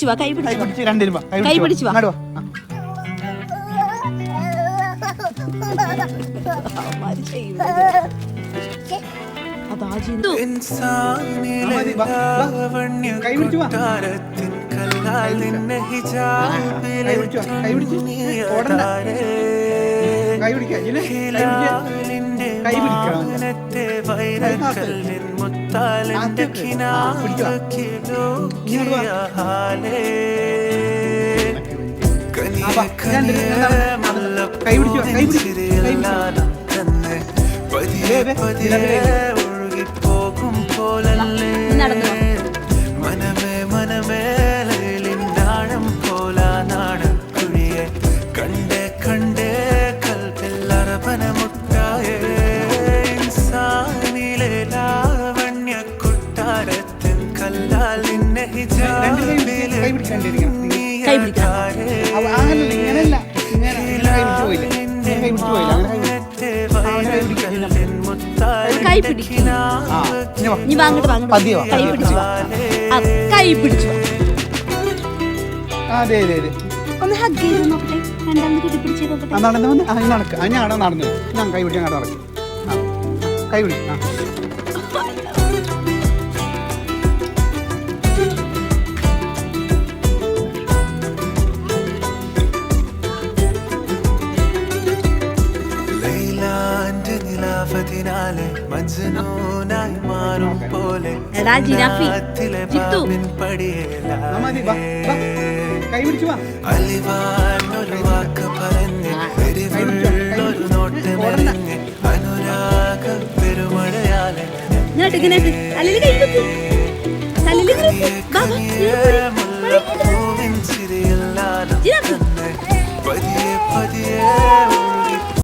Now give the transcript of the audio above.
പിടിച്ചു വാ കൈ പിടിച്ചു വാ. കൈ പിടിച്ചു വാ. ഇങ്ങോട്ട് വാ. ആ. അവന്മാര് ചെയ്യുന്നത്. അതാ. കൈ പിടിച്ച്. ഓടണ്ട. കൈ പിടിക്കാം ജിനെ, കൈ. കൈ പിടിക്കണം. വൈരക്കല്ലിൻ മുത്താലിന്റെ രണ്ടാമത്. കൈ പിടിച്ചോ, കൈ. പതിയെ പതിയെ കൈ. ഇങ്ങനെയല്ല. ഇങ്ങനെ, ഇങ്ങനെ കൈ പിടിച്ചു പോയില്ല. കൈ പിടിച്ചു പോയില്ല. അങ്ങനെ കൈ കൈ. നീ. കൈ പിടിച്ചു ആ, കൈ പിടിച്ചു വാ. ആ, അതെ അതെ അതെ ഒന്ന് ഹഗ് ചെയ്ത് നോക്കട്ടെ രണ്ടാമത് കെട്ടിപ്പിടിച്ച് നോക്കട്ടെ ആ നടന്നു ഞാൻ നടന്നു ഞാൻ കൈ പിടിച്ച് അങ്ങോട്ട് നടക്കും ആ കൈ ആ നിലാവതിനാലെ മജ്നൂനായി മാറും പോലെ എടാ ജിറാഫി, ജിത്തു. അലിവാനൊരു വാക്ക് പറഞ്ഞ് എരിവുള്ളൊരു നോട്ടമെറിഞ്ഞ് അനുരാഗ പെരുമഴയാലെ ഇങ്ങോട്ട് അലിലി കൈ തലയിൽ